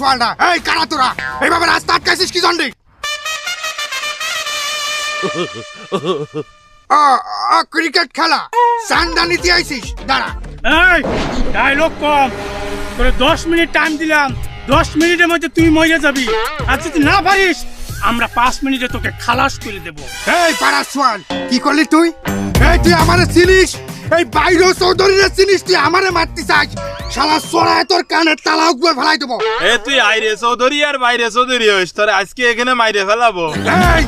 পাড়ার এই কারা তোরা? এইভাবে রাস্তা আটকাইছিস কি জন্ডি ক্রিকেট খেলা। চান্দা নিতে আইছিস? দাঁড়া। এই ডায়লগ কম। তোরে দশ মিনিট টাইম দিলাম। দশ মিনিটের মধ্যে তুই মরে যাবি। আর যদি না পারিস আমরা পাঁচ মিনিটে তোকে খালাস করে দেবো। এই পাড়ার সোয়াল কি করলি তুই? এই তুই আমারে চিনিস? এই বাইরো চৌধুরীরে চিনিস তুই আমারে মারতে চাস শালা সরায় তোর কানে তালা উগবে ফেলাই দেবো। এ তুই আইরে চৌধুরী আর বাইরে চৌধুরী হইস তোর আজকে এখানে মাইরে ফেলাবো এই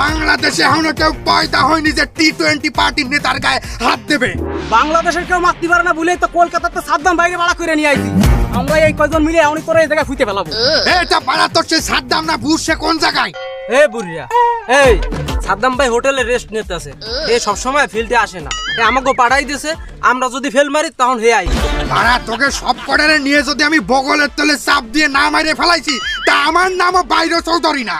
বাংলাদেশে এখনও কেউ পয়দা হয়নি যে টি টোয়েন্টি পার্টির নেতার গায়ে হাত দেবে। বাংলাদেশের কেউ মারতে পারে না বলেই তো কলকাতাতে সাদ্দাম বাইরে ভাড়া করে নিয়ে আইছি। আমরা এই কয়জন মিলে এমনই করে এই জায়গায় ফেলাবো এটা পাড়া তোর সেই সাদ্দাম না বুঝ সে কোন জায়গায়? এ বুড়িয়া এই সাদ্দাম ভাই হোটেলে রেস্ট নিতে আছে। এ সব সময় ফিল্ডে আসে না। এ আমাকে পাঠাই দিছে আমরা যদি ফেল মারি তখন হে আই। পাড়া তোকে সব কটারে নিয়ে যদি আমি বগলের তলে চাপ দিয়ে না মারে ফেলাইছি তা আমার নামও বাইরে চৌধুরী না।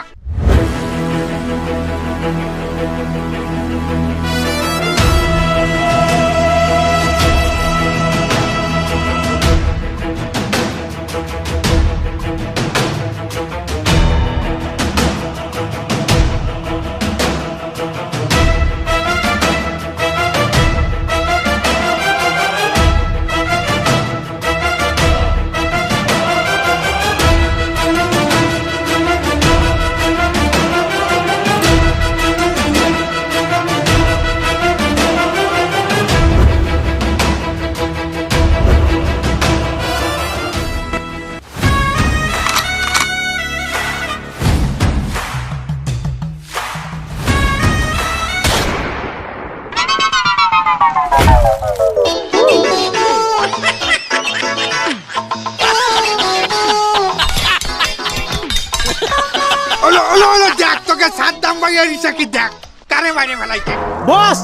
সাদ্দাম ভাইয়ের দেখ কারে মারে ফেলাইছে। বস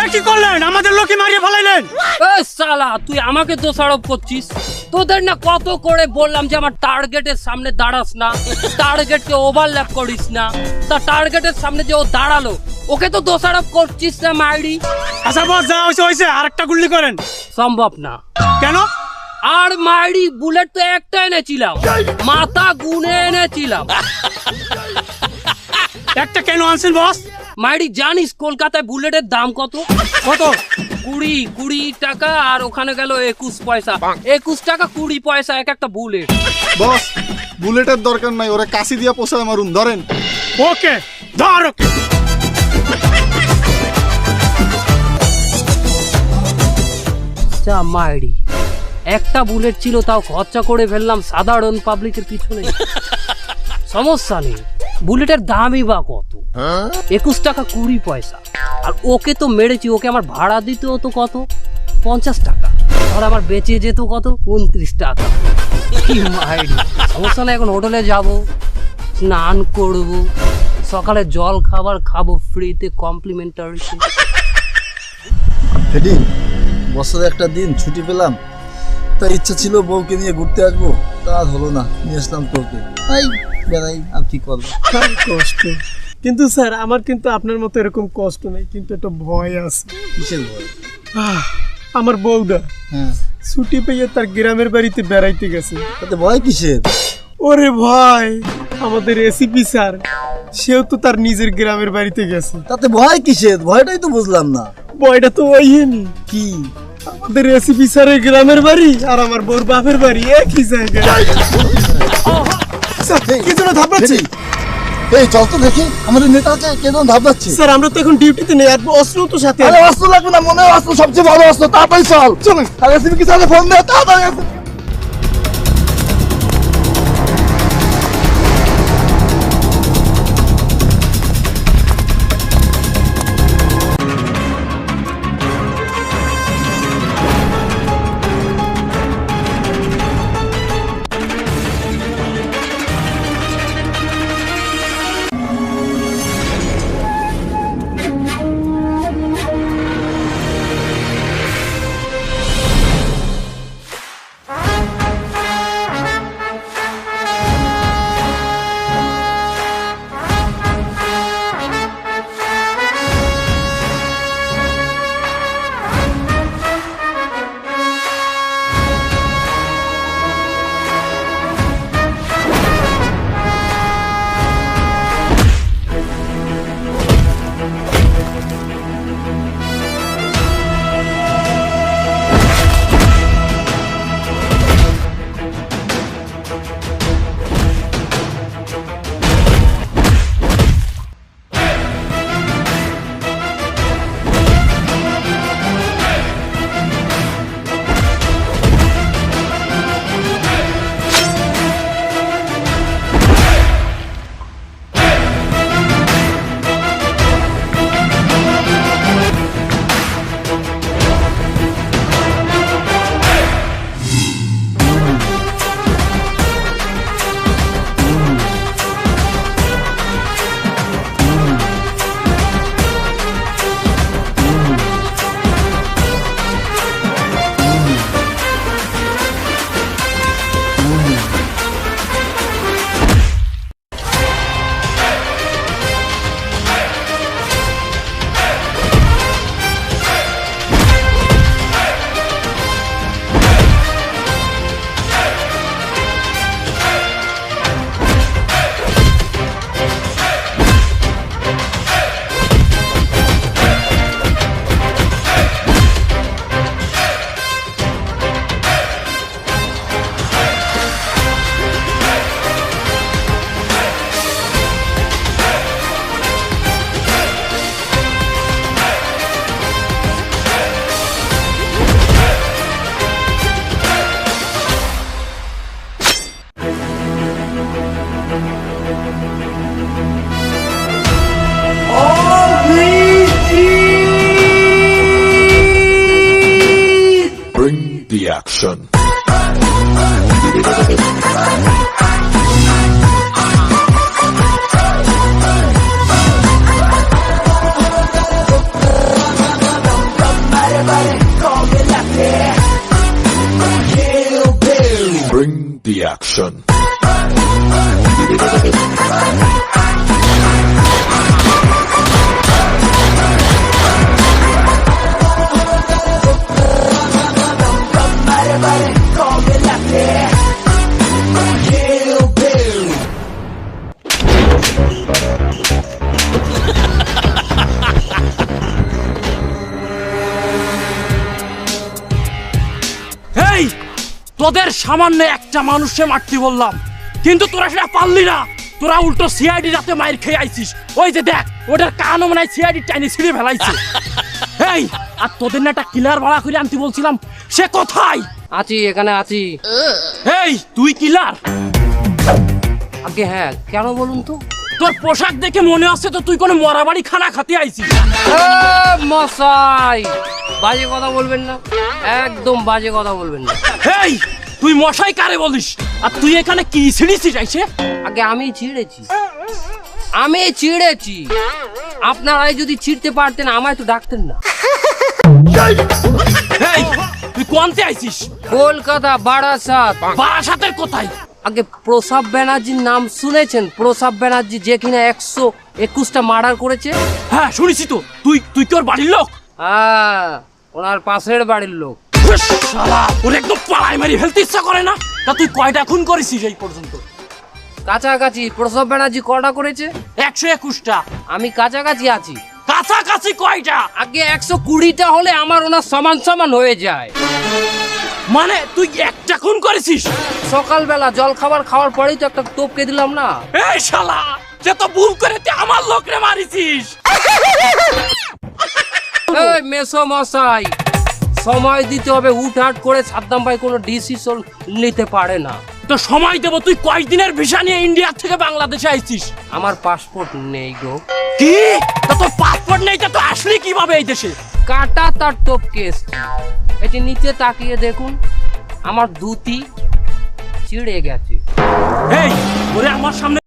এ কি করলেন? আমাদের লোকে মারিয়ে ফেলাইলেন। এ শালা তুই আমাকে দোষারোপ করছিস? তোদের না কত করে বললাম যে আমার টার্গেটের সামনে দাঁড়াস না? টার্গেটকে ওভারল্যাপ করিস না? তা টার্গেটের সামনে যে ও দাঁড়াল ওকে তো দোষারোপ করছিস না মাইরি? আচ্ছা বস যা হয়েছে হয়েছে আর একটা গুল্লি করেন। সম্ভব না। কেন? আর মাইরি বুলেট তো একটা এনেছিলাম। মাথা গুনে এনেছিলাম। একটা কেন আনছেন বস? মাইরি জানিস কলকাতায় বুলেটের দাম কত? কত? কুড়ি কুড়ি টাকা আর ওখানে গেল একুশ পয়সা। একুশ টাকা কুড়ি পয়সা এক একটা বুলেট। বস বুলেটের দরকার নাই ওরা কাশি দিয়ে পোষায় মারুন ধরেন। ওকে ধর ওকে। যা মাইরি একটা বুলেট ছিল তাও খরচা করে ফেললাম সাধারণ পাবলিকের পিছনে। সমস্যা নেই। বুলেটের দামই বা কত? একুশ টাকা কুড়ি পয়সা। আর ওকে তো মেরেছি ওকে আমার ভাড়া দিতে হতো কত? পঞ্চাশ টাকা। তাহলে আমার বেঁচে যেত কত? উনত্রিশ টাকা। কি সমস্যা নেই এখন হোটেলে যাব স্নান করব সকালে জল খাবার খাব ফ্রিতে কমপ্লিমেন্টারি ফেডি বছরে একটা দিন ছুটি পেলাম। তা ইচ্ছা ছিল বউকে নিয়ে ঘুরতে আসব তা হলো না নিয়ে আসলাম তোকে। এই বেড়াই আর কি করব? কষ্ট। কিন্তু স্যার আমার কিন্তু আপনার মতো এরকম কষ্ট নেই কিন্তু একটা ভয় আছে। কিসের ভয়? আমার বউদা হ্যাঁ। ছুটি পেয়ে তার গ্রামের বাড়িতে বেড়াইতে গেছে। তাতে ভয় কিসের? ওরে ভাই আমাদের এসিপি স্যার সেও তো তার নিজের গ্রামের বাড়িতে গেছে। তাতে ভয় কিসের? ভয়টাই তো বুঝলাম না। ভয়টা তো ওইনি কি? আমাদের এসিপি স্যারের গ্রামের বাড়ি আর আমার বউর বাপের বাড়ি একই জায়গায়। কি জন্য এই চল তো দেখি আমাদের নেতাকে কেন ধাপাচ্ছে স্যার আমরা তো এখন ডিউটিতে নেই আর অস্ত্র তো সাথে আরে অস্ত্র লাগবে না মনে হয় অস্ত্র সবচেয়ে ভালো অস্ত্র তাড়াতাড়ি চল। আরে তুমি কি সাথে ফোন দে তাড়াতাড়ি Bring the action. তোদের সামান্য একটা মানুষে মারতে বললাম। কিন্তু তোরা সেটা পারলি না। তোরা উল্টো সিআইডি রাতে মাইর খেয়ে আইছিস। ওই যে দেখ ওটার কানও মনে সিআইডি টাইনি ছিঁড়ে ফেলাইছে। এই আর তোদের না একটা কিলার ভাড়া করে আনতে বলছিলাম। সে কোথায়? আছি এখানে আছি। এই তুই কিলার আগে হ্যাঁ কেন বলুন তো? তোর পোশাক দেখে মনে হচ্ছে তো তুই কোনো মরাবাড়ি খানা খাতে আইছিস? মশাই বাজে কথা বলবেন না। একদম বাজে কথা বলবেন না। হেই তুই মশাই কারে বলিস? আর তুই এখানে কি ছিড়িছিস আইছে আগে আমি ছিঁড়েছি। আমি ছিঁড়েছি। আপনারাই যদি ছিঁড়তে পারতেন আমায় তো ডাকতেন না। তুই কোনতে আইছিস? কলকাতা বারাসাত। বারাসাতের কোথায়? আগে প্রসাব ব্যানার্জির নাম শুনেছেন? প্রসাব ব্যানার্জি যে কিনা একশো একুশটা মার্ডার করেছে। হ্যাঁ শুনেছি তো। তুই তুই তোর বাড়ির লোক? হ্যাঁ ওনার পাশের বাড়ির লোক। শালা ওর একদম পাড়ায় মারি ফেলতে ইচ্ছা করে না? তা তুই কয়টা খুন করেছিস এই পর্যন্ত? কাছাকাছি প্রসাব ব্যানার্জি কটা করেছে? একশো একুশটা। আমি কাছাকাছি আছি। কাছাকাছি কয়টা? আগে একশো কুড়িটা হলে আমার ওনার সমান সমান হয়ে যায়। মানে তুই একটা খুন করেছিস? সকালবেলা জল খাবার খাওয়ার পরেই তো একটা তোপকে দিলাম না। এই শালা যে তো ভুল করে তুই আমার লোকরে মারিছিস। এই মেসো মশাই সময় দিতে হবে হুটহাট করে সাদ্দাম ভাই কোনো ডিসিশন নিতে পারে না। তো সময় দেবো তুই কয়েকদিনের ভিসা নিয়ে ইন্ডিয়া থেকে বাংলাদেশে আইছিস? আমার পাসপোর্ট নেই গো। কি? তা তোর পাসপোর্ট নেই তা তো আসলি কীভাবে এই দেশে? কাটা তার টোপ কেস এটি নিচে তাকিয়ে দেখুন আমার দুটি ছিঁড়ে গেছে। এই ওরে আমার সামনে